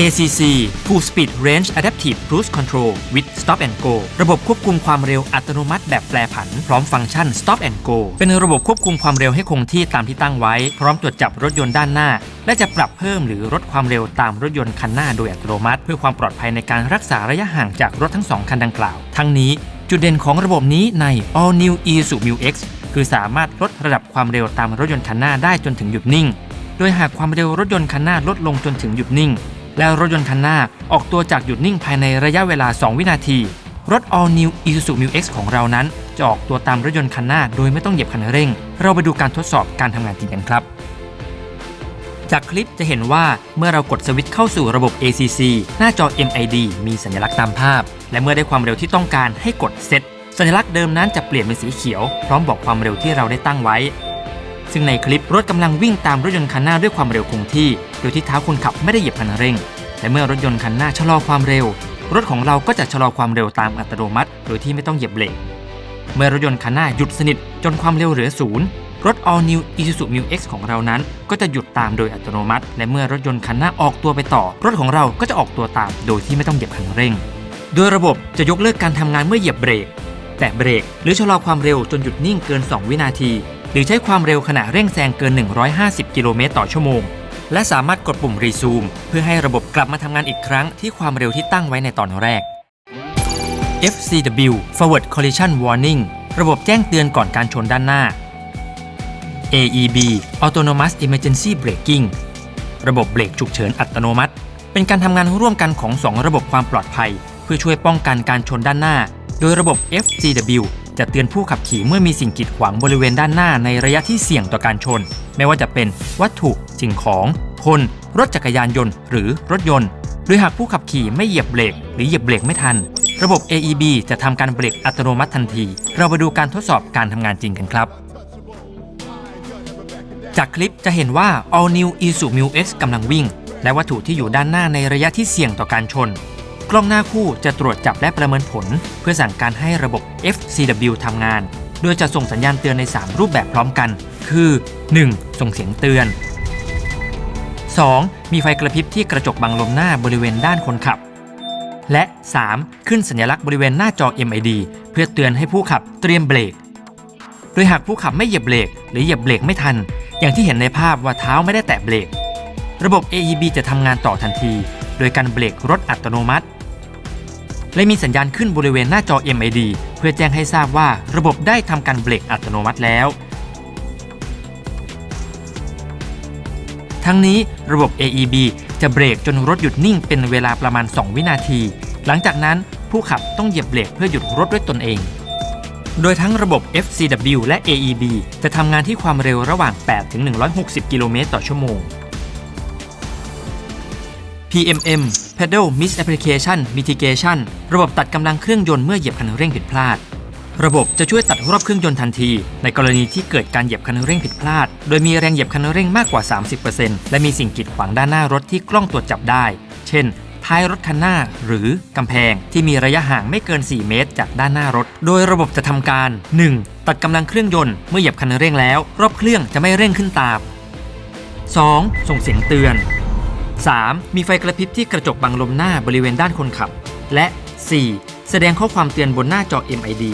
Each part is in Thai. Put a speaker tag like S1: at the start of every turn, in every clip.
S1: ACC Full Speed Range Adaptive Cruise Control with Stop and Go ระบบควบคุมความเร็วอัตโนมัติแบบแปรผัน พร้อมฟังก์ชัน Stop and Go เป็นระบบควบคุมความเร็วให้คงที่ตามที่ตั้งไว้ พร้อมตรวจจับรถยนต์ด้านหน้า และจะปรับเพิ่มหรือลดความเร็วตามรถยนต์คันหน้าโดยอัตโนมัติ เพื่อความปลอดภัยในการรักษาระยะห่างจากรถทั้งสองคันดังกล่าว ทั้งนี้จุดเด่นของระบบนี้ใน All New Isuzu Mu X คือสามารถลดระดับความเร็วตามรถยนต์คันหน้าได้จนถึงหยุดนิ่ง โดยหากความเร็วรถยนต์คันหน้าลดลงจนถึงหยุดนิ่ง แล้วรถยนต์คันหน้าออกตัวจากหยุดนิ่งภายในระยะเวลา 2 วินาที รถ All New Isuzu Mu X ของเรานั้น จะออกตัวตามรถยนต์คันหน้าโดยไม่ต้องเหยียบคันเร่ง เราไปดูการทดสอบการทำงานจริงกันครับ จากคลิปจะเห็นว่าเมื่อเรากดสวิตช์เข้าสู่ระบบ ACC หน้าจอ MID มีสัญลักษณ์ตามภาพ และเมื่อได้ความเร็วที่ต้องการให้กดเซตสัญลักษณ์เดิมนั้นจะเปลี่ยนเป็นสีเขียว พร้อมบอกความเร็วที่เราได้ตั้งไว้ ซึ่งในคลิปรถกำลังวิ่งตามรถยนต์คันหน้าด้วยความเร็วคงที่ โดยที่เท้าคนขับไม่ได้เหยียบคันเร่ง และเมื่อรถยนต์คันหน้าชะลอความเร็ว รถของเราก็จะชะลอความเร็วตามอัตโนมัติ โดยที่ไม่ต้องเหยียบเบรก เมื่อรถยนต์คันหน้าหยุดสนิทจนความเร็วเหลือศูนย์รถ All New Isuzu Mu X ของเรานั้น ก็จะหยุดตามโดยอัตโนมัติ และเมื่อรถยนต์คันหน้าออกตัวไปต่อ รถของเราก็จะออกตัวตาม โดยที่ไม่ต้องเหยียบคันเร่ง โดยระบบจะยกเลิกการทำงานเมื่อเหยียบเบรก แตะเบรกหรือชะลอความเร็วจนหยุดนิ่งเกิน 2 วินาที หรือใช้ความเร็วขณะเร่งแซงเกิน 150 กิโลเมตรต่อชั่วโมง และสามารถกดปุ่มรีซูม เพื่อให้ระบบกลับมาทำงานอีกครั้งที่ความเร็วที่ตั้งไว้ในตอนแรก FCW Forward Collision Warning ระบบแจ้งเตือนก่อนการชนด้านหน้า AEB Autonomous Emergency Braking ระบบเบรกฉุกเฉินอัตโนมัติ เป็นการทำงานร่วมกันของ 2 ระบบความปลอดภัย เพื่อช่วยป้องกันการชนด้านหน้า โดยระบบ FCW จะเตือนผู้ขับขี่เมื่อมีสิ่งกีดขวางบริเวณด้านหน้าในระยะที่เสี่ยงต่อการชน ไม่ว่าจะเป็นวัตถุสิ่งของ คน รถจักรยานยนต์ หรือรถยนต์ โดยหากผู้ขับขี่ไม่เหยียบเบรกหรือเหยียบเบรกไม่ทัน ระบบ AEB จะทำการเบรกอัตโนมัติทันที เราไปดูการทดสอบการทำงานจริงกันครับจากคลิปจะเห็นว่า All New Isuzu Mu X กำลังวิ่ง และวัตถุที่อยู่ด้านหน้าในระยะที่เสี่ยงต่อการชน กล้องหน้าคู่จะตรวจจับและประเมินผล เพื่อสั่งการให้ระบบ FCW ทำงาน โดยจะส่งสัญญาณเตือนใน 3 รูปแบบพร้อมกัน คือ 1. ส่งเสียงเตือน 2. มีไฟกระพริบที่กระจกบังลมหน้าบริเวณด้านคนขับ และ 3. ขึ้นสัญลักษณ์บริเวณหน้าจอ MID เพื่อเตือนให้ผู้ขับเตรียมเบรก โดยหากผู้ขับไม่เหยียบเบรกหรือเหยียบเบรกไม่ทัน อย่างที่เห็นในภาพว่าเท้าไม่ได้แตะเบรก ระบบ AEB จะทำงานต่อทันที โดยการเบรกรถอัตโนมัติ และมีสัญญาณขึ้นบริเวณหน้าจอ MID เพื่อแจ้งให้ทราบว่าระบบได้ทำการเบรกอัตโนมัติแล้ว ทั้งนี้ระบบ AEB จะเบรกจนรถหยุดนิ่งเป็นเวลาประมาณ 2 วินาที หลังจากนั้นผู้ขับต้องเหยียบเบรกเพื่อหยุดรถด้วยตนเอง โดยทั้งระบบ FCW และ AEB จะทำงานที่ความเร็วระหว่าง 8 ถึง 160 กิโลเมตรต่อชั่วโมง PMM Pedal Misapplication Mitigation ระบบตัดกำลังเครื่องยนต์เมื่อเหยียบคันเร่งผิดพลาด ระบบจะช่วยตัดรอบเครื่องยนต์ทันที ในกรณีที่เกิดการเหยียบคันเร่งผิดพลาด โดยมีแรงเหยียบคันเร่งมากกว่า 30%และมีสิ่งกีดขวางด้านหน้ารถที่กล้องตรวจจับได้ เช่น ท้ายรถคันหน้าหรือกำแพงที่มีระยะห่างไม่เกิน 4 เมตร จากด้านหน้ารถ โดยระบบจะทำการ 1. ตัดกำลังเครื่องยนต์เมื่อเหยียบคันเร่งแล้ว รอบเครื่องจะไม่เร่งขึ้นตาม 2. ส่งเสียงเตือน 3. มีไฟกระพริบที่กระจกบังลมหน้าบริเวณด้านคนขับ และ 4. แสดงข้อความเตือนบนหน้าจอ MID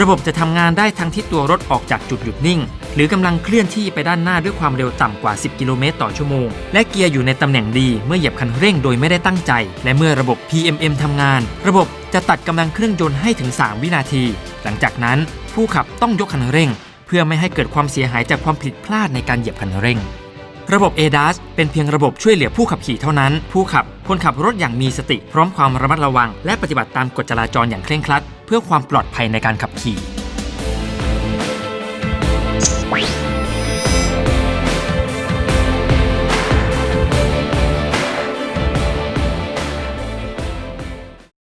S1: ระบบจะทำงานได้ทั้งที่ตัวรถออกจากจุดหยุดนิ่ง หรือกำลังเคลื่อนที่ไปด้านหน้าด้วยความเร็วต่ำกว่า 10 กิโลเมตรต่อชั่วโมง และเกียร์อยู่ในตำแหน่งดีเมื่อเหยียบคันเร่งโดยไม่ได้ตั้งใจ และเมื่อระบบ PMM ทำงาน ระบบจะตัดกำลังเครื่องยนต์ให้ถึง 3 วินาที หลังจากนั้นผู้ขับต้องยกคันเร่ง เพื่อไม่ให้เกิดความเสียหายจากความผิดพลาดในการเหยียบคันเร่ง ระบบ ADAS เป็นเพียงระบบช่วยเหลือผู้ขับขี่เท่านั้น ผู้ขับควรขับรถอย่างมีสติ พร้อมความระมัดระวัง และปฏิบัติตามกฎจราจรอย่างเคร่งครัด เพื่อความปลอดภัยในการขับขี่